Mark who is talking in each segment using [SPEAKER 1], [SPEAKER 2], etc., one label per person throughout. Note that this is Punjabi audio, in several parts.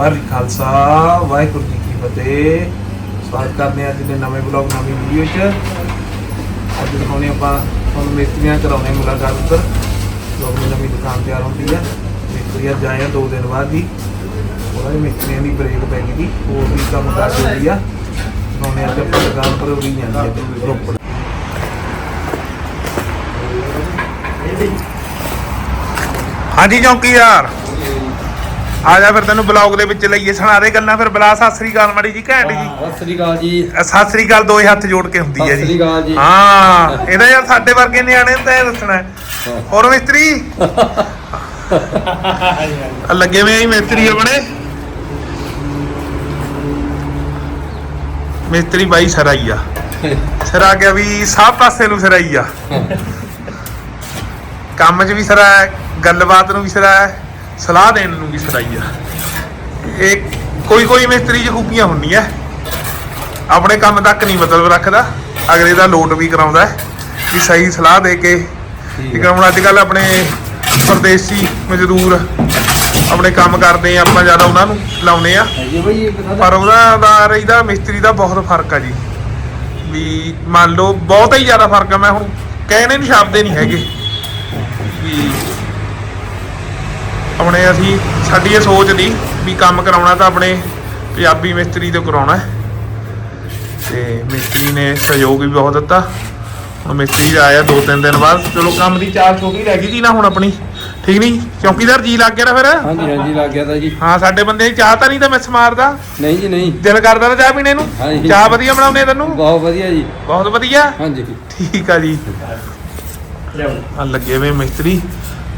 [SPEAKER 1] ਵਾਹਿਗੁਰੂ ਖਾਲਸਾ, ਵਾਹਿਗੁਰੂ ਜੀ ਕੀ ਫਤਿਹ। ਸਵਾਗਤ ਕਰਦੇ ਹਾਂ ਅੱਜ ਦੇ ਨਵੇਂ ਬਲੌਗ ਨਵੀਂ ਵੀਡੀਓ 'ਚ। ਅੱਜ ਦਿਖਾਉਣੇ ਆਪਾਂ ਤੁਹਾਨੂੰ ਮਿਸਤਰੀਆਂ ਕਰਾਉਣੇ ਮੁਲਾਕਾਤ ਉੱਧਰ ਜੋ ਆਪਣੀ ਨਵੀਂ ਦੁਕਾਨ ਤਿਆਰ ਹੁੰਦੀ ਆ। ਮਿਸਤਰੀ ਅੱਜ ਆਏ ਆ ਦੋ ਦਿਨ ਬਾਅਦ ਹੀ ਉਹਨਾਂ ਦੇ ਮਿਸਤਰੀਆਂ ਦੀ ਬ੍ਰੇਕ ਪੈ ਗਈ ਸੀ ਹੋਰ ਵੀ ਕੰਮ ਕਰ ਰਹੀ ਆ। ਦਿਖਾਉਣੇ ਅੱਜ ਆਪਾਂ ਦੁਕਾਨ ਪਰ ਉਰੀ ਜਾਂਦੇ ਆ ਰੋਪੜ। ਹਾਂਜੀ ਚੌਂਕੀਦਾਰ ਆ ਜਾ ਫਿਰ ਤੈਨੂੰ ਬਲੌਗ ਦੇ ਵਿੱਚ ਲਈਏ ਸੁਣਾਰੇ ਗੱਲਾਂ ਫਿਰ ਬਲਾ ਸਤਿ ਸ੍ਰੀ ਅਕਾਲ ਮਾੜੀ ਜੀ ਘੈਂਟ ਜੀ।
[SPEAKER 2] ਸਤਿ ਸ੍ਰੀ ਅਕਾਲ ਜੀ।
[SPEAKER 1] ਸਤਿ ਸ੍ਰੀ ਅਕਾਲ ਦੋਏ ਹੱਥ ਜੋੜ ਕੇ ਹੁੰਦੀ ਹੈ
[SPEAKER 2] ਸਤਿ
[SPEAKER 1] ਜੀ।
[SPEAKER 2] ਸ੍ਰੀ ਅਕਾਲ ਜੀ।
[SPEAKER 1] ਹਾਂ ਇਹਦਾ ਯਾਰ ਸਾਡੇ ਵਰਗੇ ਨਿਆਣੇ ਨੂੰ ਤਾਂ ਇਹ ਦੱਸਣਾ ਹੈ। ਹੋਰ ਮਿਸਤਰੀ? ਆ ਲੱਗੇ ਜੀ ਮਿਸਤਰੀ ਆਪਣੇ। ਮਿਸਤਰੀ ਬਾਈ ਸਰਾਈ ਆ ਸਰਾ ਗਿਆ ਵੀ ਸਭ ਪਾਸੇ ਨੂੰ ਸਰਾਈ ਆ ਕੰਮ 'ਚ ਵੀ ਸਰਾ ਹੈ ਗੱਲਬਾਤ ਨੂੰ ਵੀ ਸਰਾ ਹੈ। ਸਲਾਹ ਦੇਣ ਨੂੰ ਵੀ ਸਰਾਈ ਆ। ਇਹ ਕੋਈ ਕੋਈ ਮਿਸਤਰੀ 'ਚ ਖੂਬੀਆਂ ਹੁੰਦੀਆਂ। ਆਪਣੇ ਕੰਮ ਤੱਕ ਨਹੀਂ ਮਤਲਬ ਰੱਖਦਾ। ਅਗਲੇ ਦਾ ਲੋਟ ਵੀ ਕਰਾਉਂਦਾ ਵੀ ਸਹੀ ਸਲਾਹ ਦੇ ਕੇ। ਠੀਕ ਹੈ। ਹੁਣ ਅੱਜ ਕੱਲ ਆਪਣੇ ਪਰਦੇਸੀ ਮਜ਼ਦੂਰ ਆਪਣੇ ਕੰਮ ਕਰਦੇ ਆ ਆਪਾਂ ਜ਼ਿਆਦਾ ਉਹਨਾਂ ਨੂੰ ਲਾਉਨੇ ਆ। ਪਰ ਉਹਦਾ ਦਾ ਰਹਿਦਾ ਮਿਸਤਰੀ ਦਾ ਬਹੁਤ ਫ਼ਰਕ ਆ ਜੀ। ਵੀ ਮੰਨ ਲਓ ਬਹੁਤ ਹੀ ਜ਼ਿਆਦਾ ਫ਼ਰਕ ਆ ਮੈਂ ਹੁਣ ਕਹਿਣੇ ਨਹੀਂ ਸ਼ਬਦੇ ਨਹੀਂ ਹੈਗੇ। ਵੀ ਆਪਣੇ ਅਸੀਂ ਸਾਡੀ ਇਹ ਸੋਚ ਨਹੀਂ ਵੀ ਕੰਮ ਕਰਾਉਣਾ ਤਾਂ ਆਪਣੇ ਪੰਜਾਬੀ ਮਿਸਤਰੀ ਤੋਂ ਕਰਾਉਣਾ ਤੇ ਮਿਸਤਰੀ ਨੇ ਸਹਿਯੋਗ ਵੀ ਬਹੁਤ ਦਿੱਤਾ। ਹੁਣ ਮਿਸਤਰੀ ਆਇਆ ਦੋ ਤਿੰਨ ਦਿਨ ਬਾਅਦ। ਚਲੋ ਕੰਮ ਦੀ ਚਾਰ ਛੋਟੀ ਰਹਿ ਗਈ ਸੀ ਨਾ ਹੁਣ ਆਪਣੀ। ਠੀਕ ਨਹੀਂ? ਚੌਕੀਦਾਰ ਜੀ ਲੱਗ ਗਿਆ ਨਾ ਫਿਰ?
[SPEAKER 2] ਹਾਂਜੀ ਹਾਂਜੀ ਲੱਗ ਗਿਆ ਤਾਂ ਜੀ।
[SPEAKER 1] ਹਾਂ ਸਾਡੇ ਬੰਦੇ ਦੀ ਚਾਹ ਤਾਂ ਨਹੀਂ ਤਾਂ ਮਿਸ ਮਾਰਦਾ
[SPEAKER 2] ਨਹੀਂ ਜੀ ਨਹੀਂ।
[SPEAKER 1] ਦਿਲ ਕਰਦਾ ਤਾਂ ਚਾਹ ਪੀਣੇ ਨੂੰ। ਚਾਹ ਵਧੀਆ ਬਣਾਉਂਦੇ ਆ ਤੈਨੂੰ?
[SPEAKER 2] ਬਹੁਤ ਵਧੀਆ ਜੀ।
[SPEAKER 1] ਬਹੁਤ ਵਧੀਆ?
[SPEAKER 2] ਹਾਂਜੀ।
[SPEAKER 1] ਠੀਕ ਆ ਜੀ। ਆ ਲੱਗੇ ਵੇ ਮਿਸਤਰੀ।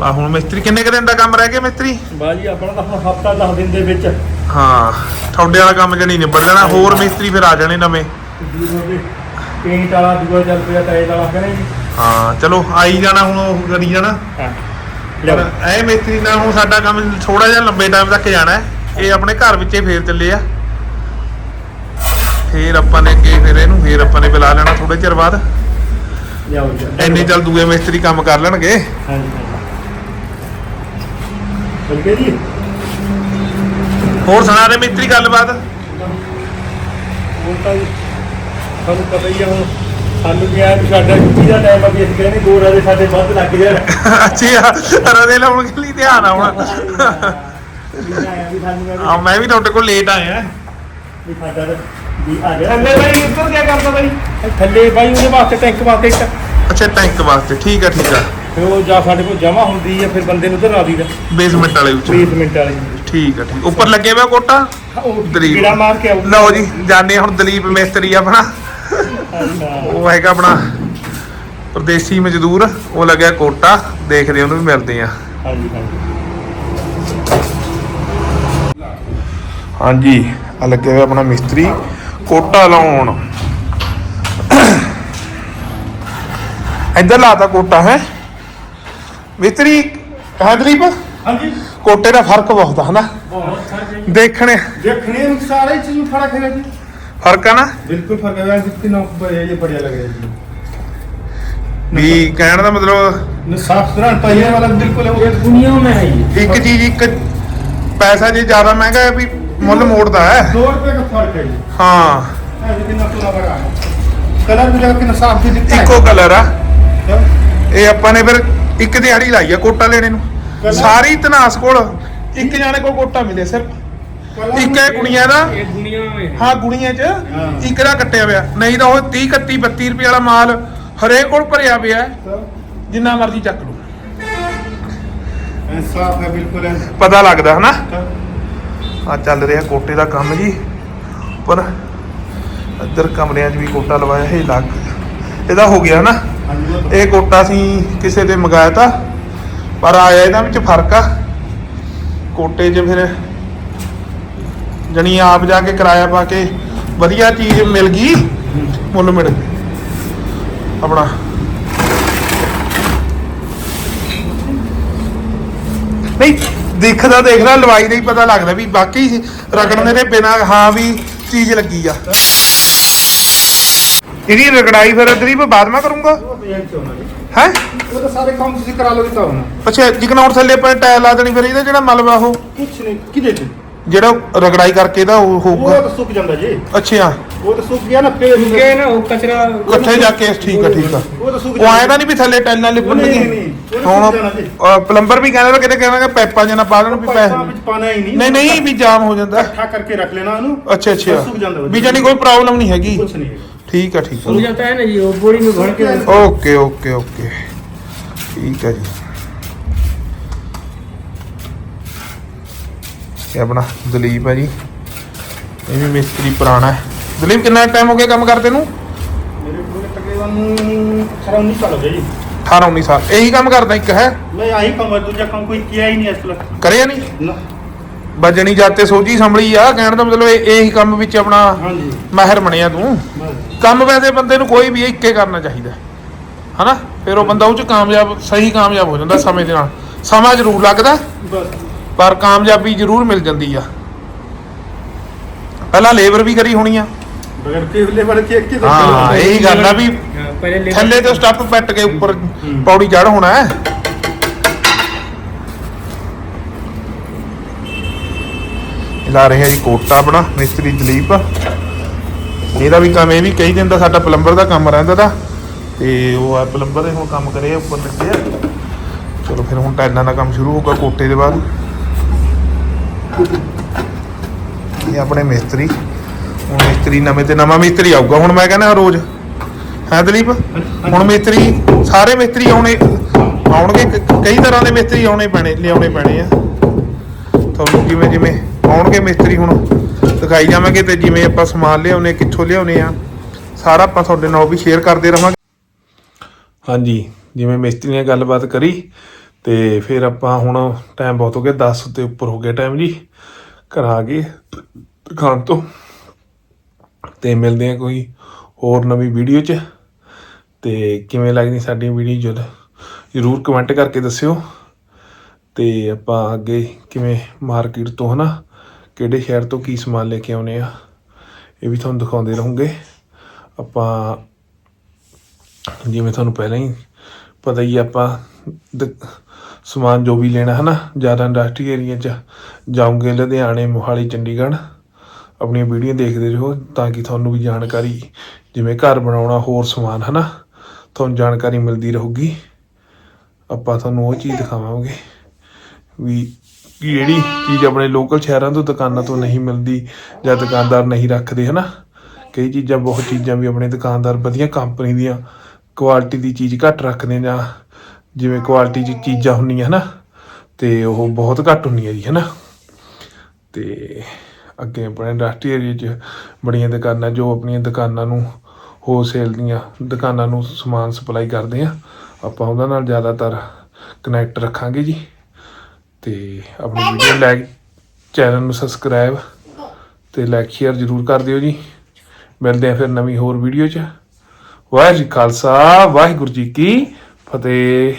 [SPEAKER 1] ਆ ਹੁਣ ਮਿਸਤਰੀ ਕਿੰਨੇ ਕੁ ਦਿਨ ਦਾ ਕੰਮ ਰਹਿ ਗਿਆ ਮਿਸਤਰੀ?
[SPEAKER 3] ਬਾਜੀ ਆਪਣਾ ਤਾਂ ਹੁਣ ਹਫਤਾ 10 ਦਿਨ ਦੇ ਵਿੱਚ।
[SPEAKER 1] ਹਾਂ ਤੁਹਾਡੇ ਵਾਲਾ ਕੰਮ ਜਣੀ ਨਿਬੜ ਜਾਣਾ ਹੋਰ ਮਿਸਤਰੀ ਫਿਰ ਆ ਜਾਣੇ ਨਵੇਂ।
[SPEAKER 3] ਪੇਂਟ ਵਾਲਾ ਦੂਆ ਚੱਲ ਪਿਆ ਟਾਇਲ ਵਾਲਾ ਕਹਿੰਦੇ ਜੀ?
[SPEAKER 1] ਹਾਂ ਚਲੋ ਆਈ ਜਾਣਾ ਹੁਣ ਉਹ ਕਰੀ ਜਾਣਾ। ਇਹ ਮਿਸਤਰੀ ਨਾਲ ਹੁਣ ਸਾਡਾ ਕੰਮ ਥੋੜਾ ਜਿਹਾ ਲੰਬੇ ਟਾਈਮ ਤੱਕ ਜਾਣਾ ਇਹ ਆਪਣੇ ਘਰ ਵਿੱਚੇ ਫੇਰ ਚੱਲੇ ਆ। ਫੇਰ ਆਪਾਂ ਨੇ ਅੱਗੇ ਫਿਰ ਇਹਨੂੰ ਫੇਰ ਆਪਾਂ ਨੇ ਬੁਲਾ ਲੈਣਾ ਥੋੜੇ ਚਿਰ ਬਾਅਦ।
[SPEAKER 3] ਲਿਆਓ ਜੀ।
[SPEAKER 1] ਐਨੇ ਚੱਲ ਦੂਏ ਮਿਸਤਰੀ ਕੰਮ ਕਰ ਲੈਣਗੇ।
[SPEAKER 3] ਹਾਂਜੀ। ਜੀ।
[SPEAKER 1] ਹੋਰ ਸੁਣਾ ਦੇ ਮਿਸਤਰੀ ਗੱਲਬਾਤ।
[SPEAKER 3] ਹੁਣ ਤਾਂ ਜੀ ਤੁਹਾਨੂੰ ਪਤਾ ਹੀ ਆ ਹੁਣ ਸਾਨੂੰ ਕਿਹਾ ਵੀ ਸਾਡਾ ਛੁੱਟੀ ਦਾ ਟਾਈਮ ਆ ਵੀ ਅਸੀਂ ਕਹਿੰਦੇ ਦੋ ਰਾਜੇ ਸਾਡੇ ਵੱਧ ਲੱਗ ਜਾਣ।
[SPEAKER 1] ਅੱਛਾ ਰਦੇ ਲਾਉਣ ਕੇ ਲਈ ਧਿਆਨ ਆਉਣਾ
[SPEAKER 3] ਵੀ ਆਇਆ ਵੀ ਸਾਨੂੰ ਕਹਿੰਦੇ
[SPEAKER 1] ਆ ਮੈਂ ਵੀ ਤੁਹਾਡੇ ਕੋਲ ਲੇਟ ਆਇਆ।
[SPEAKER 3] ਵੀ ਸਾਡਾ ਤਾਂ ਵੀ ਆ ਗਿਆ
[SPEAKER 1] ਥੱਲੇ ਬਾਈ ਇੱਧਰ ਕੀ ਕਰਦਾ ਬਾਈ?
[SPEAKER 3] ਥੱਲੇ ਬਾਈ ਉਹਦੇ ਵਾਸਤੇ ਟੈਂਕ ਵਾਸਤੇ ਇੱਕ।
[SPEAKER 1] ਅੱਛਾ ਟੈਂਕ ਵਾਸਤੇ। ਠੀਕ ਆ ਠੀਕ ਆ।
[SPEAKER 3] ਫਿਰ ਉਹ ਜਾਂ ਸਾਡੇ ਕੋਲ ਜਮਾ ਹੁੰਦੀ ਹੈ ਫਿਰ ਬੰਦੇ ਨੂੰ ਉਧਰ ਆ ਦੀਦਾ
[SPEAKER 1] ਬੇਸਮੈਂਟ ਵਾਲੇ ਵਿੱਚ।
[SPEAKER 3] ਬੇਸਮੈਂਟ ਵਾਲੀ।
[SPEAKER 1] ਠੀਕ ਆ ਠੀਕ। ਉੱਪਰ ਲੱਗੇ ਹੋਇਆ ਕੋਟਾ?
[SPEAKER 3] ਉਹ
[SPEAKER 1] ਦਲੀਪ।
[SPEAKER 3] ਕੀੜਾ ਮਾਰ ਕੇ ਆਊ
[SPEAKER 1] ਲਓ ਜੀ ਜਾਣੇ ਹੁਣ ਦਲੀਪ ਮਿਸਤਰੀ ਆਪਣਾ। ਉਹ ਹੈਗਾ ਆਪਣਾ ਪਰਦੇਸੀ ਮਜ਼ਦੂਰ ਉਹ ਲੱਗਿਆ ਕੋਟਾ। ਦੇਖਦੇ ਉਹਨੂੰ ਵੀ ਮਿਲਦੇ ਆ
[SPEAKER 3] ਹਾਂਜੀ ਹਾਂਜੀ।
[SPEAKER 1] ਹਾਂਜੀ ਆ ਲੱਗਿਆ ਹੋਇਆ ਆਪਣਾ ਮਿਸਤਰੀ ਕੋਟਾ ਲਾਉਣ। ਇੱਧਰ ਲਾਤਾ ਕੋਟਾ ਹੈ? ਮਿਸਤਰੀ ਹੈ ਦਲੀਪ
[SPEAKER 3] ਹਾਂਜੀ
[SPEAKER 1] ਕੋਟੇ ਦਾ ਫਰਕ ਬਹੁਤ ਆ ਹਨਾ
[SPEAKER 3] ਬਹੁਤ ਸਾਰੇ
[SPEAKER 1] ਦੇਖਣੇ
[SPEAKER 3] देखने में सारे चीज में फर्क है जी
[SPEAKER 1] ਫਰਕ ਆ ਨਾ
[SPEAKER 3] बिल्कुल फर्क है जितनी नौक ये बढ़िया लग रहा है जी
[SPEAKER 1] ਵੀ ਕਹਿਣ ਦਾ ਮਤਲਬ
[SPEAKER 3] न साफ सुथरा पहले वाला बिल्कुल है वो दुनिया में है ये
[SPEAKER 1] ਇੱਕ ਚੀਜ਼ ਇੱਕ ਪੈਸਾ ਜੇ ਜ਼ਿਆਦਾ ਮਹਿੰਗਾ ਹੈ ਵੀ ਮੁੱਲ ਮੋੜਦਾ ਹੈ
[SPEAKER 3] दो रुपए का फर्क है ये
[SPEAKER 1] ਹਾਂ
[SPEAKER 3] है, लेकिन अपना बड़ा है कलर भी देखो कितना साफ भी दिखता
[SPEAKER 1] ਇੱਕੋ ਕਲਰ ਆ
[SPEAKER 3] है
[SPEAKER 1] ਇਹ ਆਪਾਂ ਨੇ ਫਿਰ ਇੱਕ ਦਿਹਾੜੀ ਲਾਈ ਆ ਕੋਟਾ ਲੈਣੇ ਨੂੰ। ਸਾਰੀ ਤਨਾਸ ਕੋਲ ਇੱਕ ਜਾਣੇ ਕੋਲ ਕੋਟਾ ਮਿਲਿਆ ਸਿਰਫ। ਇੱਕ ਹੈ ਗੁਣੀਆਂ ਦਾ। ਹਾਂ ਗੁਣੀਆਂ ਚ ਇੱਕ ਦਾ ਕੱਟਿਆ ਪਿਆ। ਨਹੀਂ ਤਾਂ ਉਹ 30 31 32 ਰੁਪਏ ਵਾਲਾ ਮਾਲ ਹਰੇਕ ਕੋਲ ਭਰਿਆ ਪਿਆ ਜਿੰਨਾ ਮਰਜ਼ੀ ਚੱਕ ਲਓ। ਪਤਾ ਲੱਗਦਾ ਹਨਾ? ਆ ਚੱਲ ਰਿਹਾ ਕੋਟੇ ਦਾ ਕੰਮ ਜੀ। ਪਰ ਇੱਧਰ ਕਮਰਿਆਂ 'ਚ ਵੀ ਕੋਟਾ ਲਵਾਇਆ ਹੈ ਲੱਗ। ਇਹਦਾ ਹੋ ਗਿਆ ਨਾ ਇਹ ਕੋਟਾ ਅਸੀਂ ਕਿਸੇ ਤੇ ਮੰਗਾਇਆ ਤਾਂ, ਪਰ ਆਇਆ ਇਹਨਾਂ ਵਿੱਚ ਫ਼ਰਕ ਆ। ਕੋਟੇ 'ਚ ਫਿਰ ਜਣੀ ਆਪ ਜਾ ਕੇ ਕਿਰਾਇਆ ਪਾ ਕੇ ਵਧੀਆ ਚੀਜ਼ ਮਿਲ ਗਈ, ਮੁੱਲ ਮਿਲ ਆਪਣਾ। ਨਹੀਂ ਦੇਖਦਾ ਦੇਖਦਾ ਲਵਾਈ ਦਾ ਹੀ ਪਤਾ ਲੱਗਦਾ ਵੀ ਬਾਕੀ ਰਗੜਨੇ ਦੇ ਬਿਨਾ ਹਾਂ ਵੀ ਚੀਜ਼ ਲੱਗੀ ਆ। ਇਹਦੀ ਰਗੜਾਈ ਫਿਰ ਦਰੀਬ ਬਾਅਦ ਮੈਂ ਕਰੂੰਗਾ। ਹੈ?
[SPEAKER 3] ਉਹ ਤਾਂ ਸਾਰੇ ਕੰਮ ਤੁਸੀਂ ਕਰਾ ਲੋਗੇ ਤਾਂ। ਹੁਣ
[SPEAKER 1] ਅੱਛਾ ਜਿਕਨੌਰ ਥੱਲੇ ਆਪਣੇ ਟਾਇਲ ਲਾ ਦੇਣੀ ਫਿਰ ਇਹਦਾ ਜਿਹੜਾ ਮਲਬਾ ਉਹ?
[SPEAKER 3] ਕੁਛ ਨਹੀਂ ਕਿਦੇ ਤੇ
[SPEAKER 1] ਜਿਹੜਾ ਰਗੜਾਈ ਕਰਕੇ ਇਹਦਾ ਉਹ
[SPEAKER 3] ਉਹ ਤਾਂ ਸੁੱਕ ਜਾਂਦਾ ਜੀ।
[SPEAKER 1] ਅੱਛਾ।
[SPEAKER 3] ਉਹ ਤਾਂ ਸੁੱਕ ਗਿਆ ਨਾ ਫੇਰ
[SPEAKER 4] ਕਿਉਂਕਿ ਨਾ ਉਹ ਕਚਰਾ
[SPEAKER 1] ਇਕੱਠੇ ਜਾ ਕੇ ਠੀਕ ਆ ਠੀਕ ਆ।
[SPEAKER 3] ਉਹ
[SPEAKER 1] ਆਏ ਤਾਂ ਨਹੀਂ ਵੀ ਥੱਲੇ ਟੈਲਾਂ
[SPEAKER 3] ਨਹੀਂ
[SPEAKER 1] ਲਿਪਣਗੇ
[SPEAKER 3] ਨਹੀਂ
[SPEAKER 1] ਹੁਣ ਪਲੰਬਰ ਵੀ ਕਹਿੰਦਾ ਕਿਤੇ ਕਹਿੰਦਾ ਕਿ ਪੈਪਾਂ ਜਾਂ ਪਾ ਲੈਣ ਵੀ ਪੈ
[SPEAKER 3] ਵਿੱਚ ਪਾਣਾ ਹੀ ਨਹੀਂ।
[SPEAKER 1] ਨਹੀਂ ਨਹੀਂ ਵੀ ਜਾਮ ਹੋ ਜਾਂਦਾ।
[SPEAKER 3] ਇਕੱਠਾ ਕਰਕੇ ਰੱਖ ਲੈਣਾ ਉਹਨੂੰ।
[SPEAKER 1] ਅੱਛਾ ਅੱਛਾ।
[SPEAKER 3] ਸੁੱਕ ਜਾਂਦਾ
[SPEAKER 1] ਵੀ ਜਾਨੀ ਕੋਈ ਪ੍ਰੋਬਲਮ ਨਹੀਂ ਹੈਗੀ।
[SPEAKER 3] ਕੁਛ ਨਹੀਂ
[SPEAKER 1] ਠੀਕ ਆ ਠੀਕ
[SPEAKER 4] सूख
[SPEAKER 1] ਆ
[SPEAKER 4] जाता है ना जी वो बोरी में भर के
[SPEAKER 1] ਓਕੇ ਓਕੇ ਓਕੇ ਠੀਕ ਹੈ ਜੀ ਇਹ ਆਪਣਾ ਦਲੀਪ ਹੈ ਜੀ ਇਹ ਵੀ ਮਿਸਤਰੀ ਪੁਰਾਣਾ ਹੈ ਦਲੀਪ ਕਿੰਨਾ ਟਾਈਮ ਹੋ ਗਿਆ ਕੰਮ ਕਰਦੇ ਨੂੰ
[SPEAKER 3] ਮੇਰੇ ਕੋਲ ਤਕਰੀਬਨ 18 19 ਸਾਲ ਹੋ ਗਏ ਜੀ
[SPEAKER 1] 18 19 ਸਾਲ ਇਹੀ ਕੰਮ ਕਰਦਾ ਇੱਕ ਹੈ
[SPEAKER 3] मैं यही काम दूसरा काम कोई किया ही नहीं आज तक
[SPEAKER 1] ਕਰਿਆ ਨਹੀਂ
[SPEAKER 3] ना
[SPEAKER 1] ਬਜਣੀ ਜਾਤੇ ਸੋਝੀ ਸੰਭਲੀ ਆ ਕਹਿਣ ਦਾ ਮਤਲਬ ਇਹ ਇਹੀ ਕੰਮ ਵਿੱਚ ਆਪਣਾ ਮਾਹਿਰ ਬਣਿਆ ਤੂੰ। ਕੰਮ ਵੈਸੇ ਬੰਦੇ ਨੂੰ ਕੋਈ ਵੀ ਇੱਕੇ ਕਰਨਾ ਚਾਹੀਦਾ ਹਨਾ? ਫਿਰ ਉਹ ਬੰਦਾ ਉਹ ਚ ਕਾਮਯਾਬ ਸਹੀ ਕਾਮਯਾਬ ਹੋ ਜਾਂਦਾ ਸਮੇਂ ਦੇ ਨਾਲ। ਸਮਾਂ ਜ਼ਰੂਰ ਲੱਗਦਾ। ਪਰ ਕਾਮਯਾਬੀ ਜ਼ਰੂਰ ਮਿਲ ਜਾਂਦੀ ਆ। ਪਹਿਲਾਂ ਲੇਬਰ ਵੀ ਕਰੀ ਹੋਣੀ ਆ।
[SPEAKER 3] ਬਗਰ ਕੀ ਹੁਲੇ ਬੜ ਕੇ
[SPEAKER 1] ਹਾਂ ਇਹੀ ਗੱਲ ਆ ਵੀ ਥੱਲੇ ਤੋਂ ਸਟੱਪ ਪੱਟ ਕੇ ਉੱਪਰ ਪੌੜੀ ਚੜ ਹੋਣਾ ਹੈ। ਲਾ ਰਿਹਾ ਜੀ ਕੋਟਾ ਆਪਣਾ, ਮਿਸਤਰੀ ਦਲੀਪ। ਇਹਦਾ ਵੀ ਕੰਮ, ਇਹ ਵੀ ਕਈ ਦਿਨ ਦਾ ਸਾਡਾ ਪਲੰਬਰ ਦਾ ਕੰਮ ਰਹਿੰਦਾ ਦਾ ਤੇ ਉਹ ਆ ਪਲੰਬਰ ਦੇ ਹੁਣ ਕੰਮ ਕਰੇ, ਉੱਪਰ ਲੱਗੇ ਆ। ਚਲੋ ਫਿਰ ਹੁਣ ਟਾਈਲਾਂ ਦਾ ਕੰਮ ਸ਼ੁਰੂ ਹੋਊਗਾ ਕੋਟੇ ਦੇ ਬਾਅਦ। ਇਹ ਆਪਣੇ ਮਿਸਤਰੀ। ਹੁਣ ਮਿਸਤਰੀ ਨਵੇਂ ਤੇ ਨਵਾਂ ਮਿਸਤਰੀ ਆਊਗਾ, ਹੁਣ ਮੈਂ ਕਹਿੰਦਾ ਰੋਜ਼। ਹੈ ਦਲੀਪ? ਹੁਣ ਮਿਸਤਰੀ, ਸਾਰੇ ਮਿਸਤਰੀ ਆਉਣੇ, ਆਉਣਗੇ ਕਈ ਤਰ੍ਹਾਂ ਦੇ ਮਿਸਤਰੀ ਆਉਣੇ ਪੈਣੇ, ਲਿਆਉਣੇ ਪੈਣੇ ਆ। ਤੁਹਾਨੂੰ ਕਿਵੇਂ, ਜਿਵੇਂ ਆਉਣਗੇ ਮਿਸਤਰੀ ਹੁਣ। ਦਿਖਾਈ ਜਾਵਾਂਗੇ ਤੇ ਜਿਵੇਂ ਆਪਾਂ ਸਮਾਨ ਲਿਆਉਨੇ ਕਿੱਥੋਂ ਲਿਆਉਨੇ ਆ। ਸਾਰਾ ਆਪਾਂ ਤੁਹਾਡੇ ਨਾਲ ਵੀ ਸ਼ੇਅਰ ਕਰਦੇ ਰਵਾਂਗੇ ਹਾਂਜੀ, ਜਿਵੇਂ ਮਿਸਤਰੀ ਨੇ ਗੱਲਬਾਤ ਕਰੀ ਤੇ ਫਿਰ ਆਪਾਂ ਹੁਣ ਟਾਈਮ ਬਹੁਤ ਹੋ ਗਿਆ 10 ਤੇ ਉੱਪਰ ਹੋ ਗਿਆ ਟਾਈਮ ਜੀ। ਘਰ ਆ ਗਏ ਦੁਕਾਨ ਤੋਂ। ਤੇ ਮਿਲਦੇ ਆ ਕੋਈ ਹੋਰ ਨਵੀਂ ਵੀਡੀਓ 'ਚ। ਤੇ ਕਿਵੇਂ ਲੱਗਦੀ ਸਾਡੀ ਵੀਡੀਓ ਜਦ ਜਰੂਰ ਕਮੈਂਟ ਕਰਕੇ ਦੱਸਿਓ। ਤੇ ਆਪਾਂ ਅੱਗੇ ਕਿਵੇਂ ਮਾਰਕੀਟ ਤੋਂ ਹਨਾ ਕਿਹੜੇ ਸ਼ਹਿਰ ਤੋਂ ਕੀ ਸਮਾਨ ਲੈ ਕੇ ਆਉਨੇ ਆ ਇਹ ਵੀ ਤੁਹਾਨੂੰ ਦਿਖਾਉਂਦੇ ਰਹੂੰਗੇ। ਆਪਾਂ ਜਿਵੇਂ ਤੁਹਾਨੂੰ ਪਹਿਲਾਂ ਹੀ ਪਤਾ ਹੀ ਆਪਾਂ ਸਮਾਨ ਜੋ ਵੀ ਲੈਣਾ ਹੈ ਨਾ ਜ਼ਿਆਦਾ ਇੰਡਸਟਰੀ ਏਰੀਆ 'ਚ ਜਾਓਗੇ ਲੁਧਿਆਣੇ ਮੋਹਾਲੀ ਚੰਡੀਗੜ੍ਹ ਆਪਣੀਆਂ ਵੀਡੀਓ ਦੇਖਦੇ ਰਹੋ ਤਾਂ ਕਿ ਤੁਹਾਨੂੰ ਵੀ ਜਾਣਕਾਰੀ ਜਿਵੇਂ ਘਰ ਬਣਾਉਣਾ ਹੋਰ ਸਮਾਨ ਹੈ ਨਾ ਤੁਹਾਨੂੰ ਜਾਣਕਾਰੀ ਮਿਲਦੀ ਰਹੂਗੀ। ਆਪਾਂ ਤੁਹਾਨੂੰ ਉਹ ਚੀਜ਼ ਦਿਖਾਵਾਂਗੇ ਵੀ ਕਿ ਜਿਹੜੀ ਚੀਜ਼ ਆਪਣੇ ਲੋਕਲ ਸ਼ਹਿਰਾਂ ਤੋਂ, ਦੁਕਾਨਾਂ ਤੋਂ ਨਹੀਂ ਮਿਲਦੀ ਜਾਂ ਦੁਕਾਨਦਾਰ ਨਹੀਂ ਰੱਖਦੇ, ਹਨਾ? ਕਈ ਚੀਜ਼ਾਂ, ਬਹੁਤ ਚੀਜ਼ਾਂ ਵੀ ਆਪਣੇ ਦੁਕਾਨਦਾਰ ਵਧੀਆ ਕੰਪਨੀ ਦੀਆਂ ਕੁਆਲਿਟੀ ਦੀ ਚੀਜ਼ ਘੱਟ ਰੱਖਦੇ ਜਾਂ ਜਿਵੇਂ ਕੁਆਲਿਟੀ ਦੀ ਚੀਜ਼ਾਂ ਹੁੰਦੀਆਂ, ਹਨਾ? ਤੇ ਉਹ ਬਹੁਤ ਘੱਟ ਹੁੰਦੀਆਂ ਜੀ, ਹਨਾ? ਤੇ ਅੱਗੇ ਆਪਣੇ ਇੰਡਸਟਰੀ ਏਰੀਆ 'ਚ ਬੜੀਆਂ ਦੁਕਾਨਾਂ, ਜੋ ਆਪਣੀਆਂ ਦੁਕਾਨਾਂ ਨੂੰ ਹੋਲਸੇਲ ਦੀਆਂ ਦੁਕਾਨਾਂ ਨੂੰ ਸਮਾਨ ਸਪਲਾਈ ਕਰਦੇ ਆ, ਆਪਾਂ ਉਹਨਾਂ ਨਾਲ ਜ਼ਿਆਦਾਤਰ ਕਨੈਕਟ ਰੱਖਾਂਗੇ ਜੀ। ਤੇ ਆਪਣੀ ਵੀਡੀਓ ਲਾਈਕ ਚੈਨਲ ਨੂੰ ਸਬਸਕ੍ਰਾਈਬ ਤੇ ਲਾਈਕ ਸ਼ੇਅਰ ਜ਼ਰੂਰ ਕਰ ਦਿਓ ਜੀ। ਮਿਲਦੇ ਆ ਫਿਰ ਨਵੀਂ ਹੋਰ ਵੀਡੀਓ 'ਚ। ਵਾਹਿਗੁਰੂ ਜੀ ਖਾਲਸਾ, ਵਾਹਿਗੁਰੂ ਜੀ ਕੀ ਫਤਿਹ।